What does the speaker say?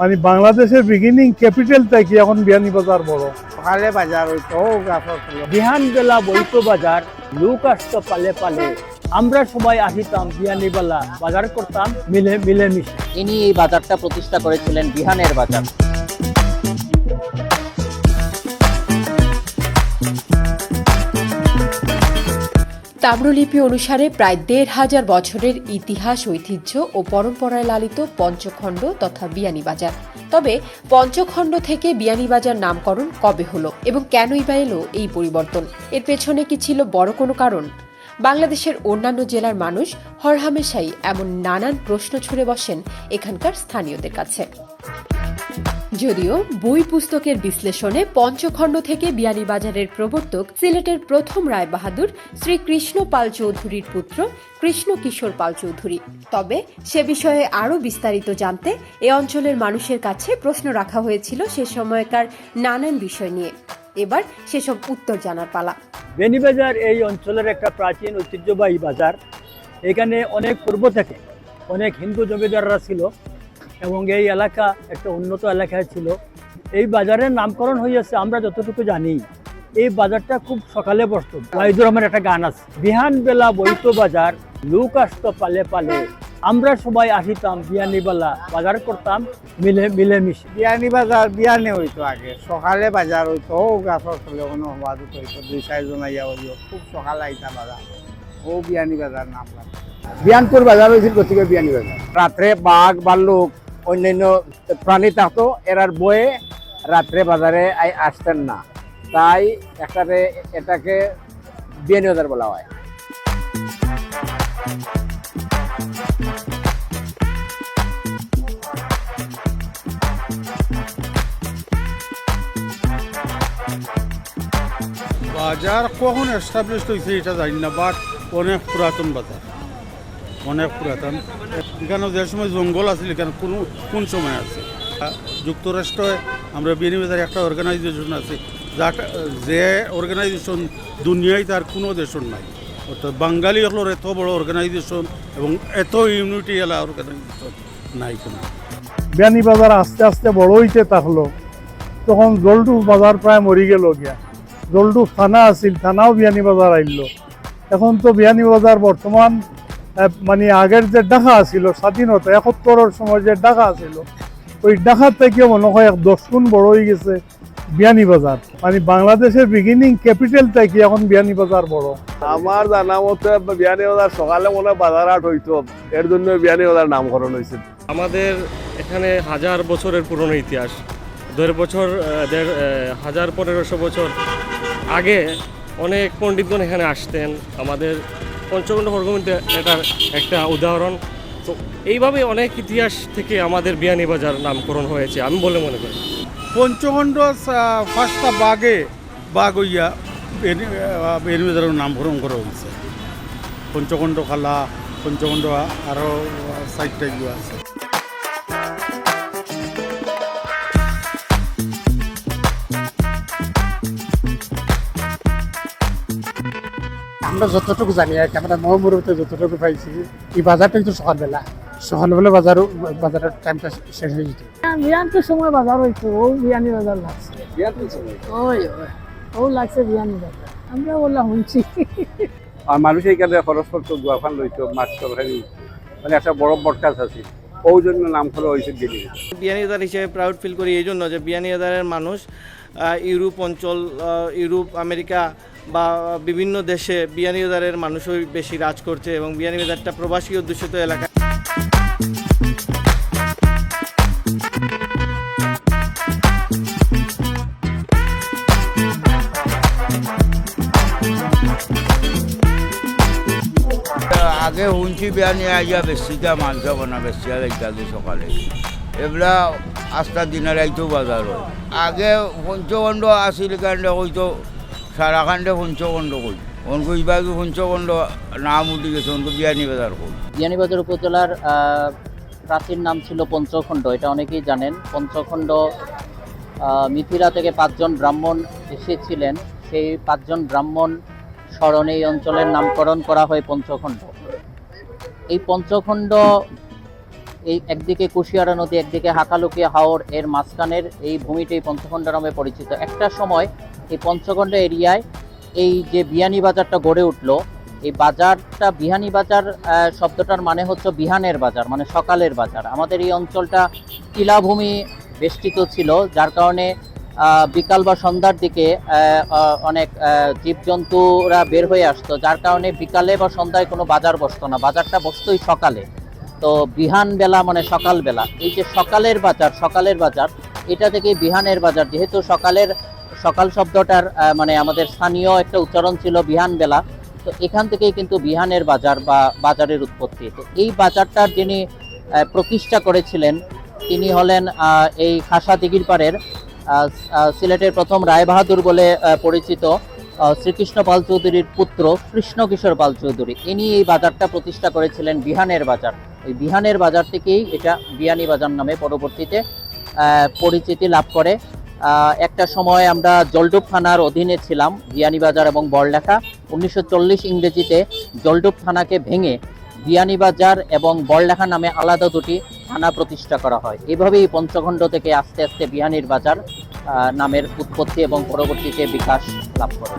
মানে বাংলাদেশের beginning capital থেকে এখন বিয়ানীবাজার বড় পালে বাজার বিহান বেলা বৈত বাজার লোক আসতো পালে পালে। আমরা সবাই আসিতাম বিয়ানিবেলা বাজার করতাম মিলে মিলেমিশে। ইনি এই বাজারটা প্রতিষ্ঠা করেছিলেন বিহানের বাজার। তাম্রলিপি অনুসারে প্রায় দেড় হাজার বছরের ইতিহাস, ঐতিহ্য ও পরম্পরায় লালিত পঞ্চখণ্ড তথা বিয়ানীবাজার। তবে পঞ্চখণ্ড থেকে বিয়ানীবাজার নামকরণ কবে হলো এবং কেনই বা এলো এই পরিবর্তন? এর পেছনে কি ছিল বড় কোনো কারণ? বাংলাদেশের অন্যান্য জেলার মানুষ হরহামেশাই এমন নানান প্রশ্ন ছুড়ে বসেন এখানকার স্থানীয়দের কাছে। যদিও বই পুস্তকের বিশ্লেষণে পঞ্চখণ্ড থেকে বিয়ানীবাজারের প্রবর্তক সিলেটের প্রথম রায় বাহাদুর শ্রী কৃষ্ণ পাল চৌধুরীর পুত্র কৃষ্ণ কিশোর পাল চৌধুরী। তবে সে বিষয়ে আরও বিস্তারিত জানতে এ অঞ্চলের মানুষের কাছে প্রশ্ন রাখা হয়েছিল সে সময়কার নানান বিষয় নিয়ে। এবার সেসব উত্তর জানার পালা। বেনিবাজার এই অঞ্চলের একটা প্রাচীন ঐতিহ্যবাহী বাজার। এখানে অনেক পূর্ব থেকে অনেক হিন্দু জমিদাররা ছিল। এবং এই এলাকা একটা উন্নত এলাকায় ছিল। এই বাজারের নামকরণ হয়েছে আমরা যতটুকু জানি। এই বাজারটা খুব সকালে বসত। ওয়াহিদুর রহমান একটা গান আছে বিহান বেলা বইতো বাজার লোক আসতো পালে পালে। আমরা সবাই আসিতাম বিয়ানিবেলা বাজার করতাম মিলে মিলেমিশে। বিয়ানি বাজার বিয়ানি হইতো আগে। সকালে বাজার হইতো ও গাছর ফুলে কোনো হইতো দুই চারজন আইয়া হইও খুব সকালে আইতা বাজার। ও বিয়ানি বাজার নাম বিয়ানপুর বাজার হয়েছিল গতিকে বিয়ানি বাজার? রাত্রে বাঘ ভাল্লুক অন্যান্য প্রাণী থাকতো এরার বয়ে রাত্রে বাজারে আসতেন না। তাই এটাকে এটাকে বাজার বলা হয়। বাজার কখন এস্টাবলিশ হয়েছে এটা জানি না বাট অনেক পুরাতন বাজার। অনেক পুরাতন। এখানে যে সময় জঙ্গল আছিল এখানে কোনো কোন সময় আছে? যুক্তরাষ্ট্রে আমরা বিনিবাজার একটা অর্গানাইজেশন আছে। যাটা যে অর্গানাইজেশন দুনিয়ায় তার কোনো দেশন নাই। অর্থাৎ বাঙালি হলোর এত বড় অর্গানাইজেশন এবং এত ইউনিটি এলা অর্গানাইজেশন নাই কোনো। বিয়ানীবাজার আস্তে আস্তে বড় হইতে থাকল তখন জলডু বাজার প্রায় মরি গেল গিয়া। জলডু থানা আছিল থানাও বিয়ানীবাজার আইল। এখন তো বিয়ানীবাজার বর্তমান আহ, মানে আগের যে ডাকা আছিল স্বাধীনতা একাত্তরের সময় যে ডাকা আছিল ওই ডাকা থেকে মনে হয় এক দশ গুণ বড় হয়ে গেছে বিয়ানীবাজার মানে বাংলাদেশের বিগিনিং ক্যাপিটাল থেকে এখন বিয়ানীবাজার বড়। আমার জানা মতে বিয়ানি বাজার সকালে মনে হয় বাজার হাট হইতো। এর জন্য বিয়ানি বাজার নামকরণ হয়েছে। আমাদের এখানে হাজার বছরের পুরনো ইতিহাস। দেড় বছর দেড় হাজার পনেরোশো বছর আগে অনেক পণ্ডিতগণ এখানে আসতেন। আমাদের পঞ্চগণ্ড হরগোবিন্দ এটার একটা উদাহরণ। তো এইভাবে অনেক ইতিহাস থেকে আমাদের বিয়ানীবাজার নামকরণ হয়েছে, আমি বলে মনে করি। পঞ্চগণ্ড ফার্স্টটা বাঘে বাঘ হইয়া বেনিবাজারের নামকরণ করা হয়েছে। পঞ্চগণ্ড খালা, পঞ্চগণ্ড আরও সাইডটা আছে। আমরা যতটুকু জানি আর কি আমরা মহামুরতে যতটুকু পাইছি এই বাজারটা কিন্তু সকালবেলা সকালবেলা বাজার বাজারের টাইমটা শেষ হয়ে যেত। বিয়ানপুর সময় বাজার হইতো ও বিয়ানি বাজার লাগছে। ওই ওই ও লাগছে বিয়ানি বাজার। আমরা বললাম শুনছি আর মানুষ এইখানে খরচ করতো গুয়াফান লইতো মাছ তরকারি মানে একটা বড় বটকাছ আছে। ওই জন্য নাম করা হয়েছে গেলি বিয়ানীবাজার হিসেবে প্রাউড ফিল করি এই জন্য যে বিয়ানীবাজারের মানুষ ইউরোপ অঞ্চল ইউরোপ আমেরিকা বা বিভিন্ন দেশে বিয়ানীবাজারের মানুষই বেশি রাজ করছে এবং বিয়ানীবাজারটা প্রবাসী অধ্যুষিত এলাকা। আগে শুনছি বিয়ানি আইয়া বেশিটা মাংস বনা বেশিয়া যাইতাছে সকালে। এগুলা আস্তা দিনের আইতো বাজার হয়। আগে পঞ্চখণ্ড আসিল কাণ্ডে হইতো সারাখান্ডে পঞ্চখণ্ড কই? অনকু ইবাগে পঞ্চখণ্ড নাম উঠি গেছে, অনকু বিয়ানি বাজার কই? বিয়ানীবাজার উপজেলার প্রাচীন নাম ছিল পঞ্চখণ্ড, এটা অনেকেই জানেন। পঞ্চখণ্ড মিথিলা থেকে পাঁচজন ব্রাহ্মণ এসেছিলেন। সেই পাঁচজন ব্রাহ্মণ স্মরণে এই অঞ্চলের নামকরণ করা হয় পঞ্চখণ্ড। এই পঞ্চখণ্ড, এই একদিকে কুশিয়ারা নদী, একদিকে হাকালুকিয়া হাওর, এর মাঝখানের এই ভূমিটি পঞ্চখণ্ড নামে পরিচিত। একটা সময় এই পঞ্চখণ্ড এরিয়ায় এই যে বিয়ানি বাজারটা গড়ে উঠল, এই বাজারটা বিহানি বাজার শব্দটার মানে হচ্ছে বিহানের বাজার মানে সকালের বাজার। আমাদের এই অঞ্চলটা টিলাভূমি বেষ্টিত ছিল, যার কারণে বিকাল বা সন্ধ্যার দিকে অনেক জীবজন্তুরা বের হয়ে আসতো, যার কারণে বিকালে বা সন্ধ্যায় কোনো বাজার বসতো না। বাজারটা বসতোই সকালে। তো বিহান বেলা মানে সকাল বেলা। এই যে সকালের বাজার সকালের বাজার, এটা থেকে বিহানের বাজার, যেহেতু সকালের সকাল শব্দটার মানে আমাদের স্থানীয় একটা উচ্চারণ ছিল বিহান বেলা। তো এখান থেকেই কিন্তু বিহানের বাজার বা বাজারের উৎপত্তি। তো এই বাজারটার যিনি প্রতিষ্ঠা করেছিলেন তিনি হলেন এই খাসা দিঘির পাড়ের আহ, আহ, সিলেটের প্রথম রায়বাহাদুর বলে পরিচিত শ্রীকৃষ্ণ পাল চৌধুরীর পুত্র কৃষ্ণকিশোর পাল চৌধুরী ইনি এই বাজারটা প্রতিষ্ঠা করেছিলেন বিহানের বাজার। ওই বিহানের বাজার থেকেই এটা বিয়ানি বাজার নামে পরবর্তীতে পরিচিতি লাভ করে। একটা সময় আমরা জলডুব থানার অধীনে ছিলাম, বিয়ানীবাজার এবং বড়লেখা। উনিশশো চল্লিশ ইংরেজিতে জলডুব থানাকে ভেঙে বিয়ানীবাজার এবং বড়লেখা নামে আলাদা দুটি থানা প্রতিষ্ঠা করা হয়। এভাবেই পঞ্চখণ্ড থেকে আস্তে আস্তে বিহানীর বাজার নামের উৎপত্তি এবং পরবর্তীতে বিকাশ লাভ করে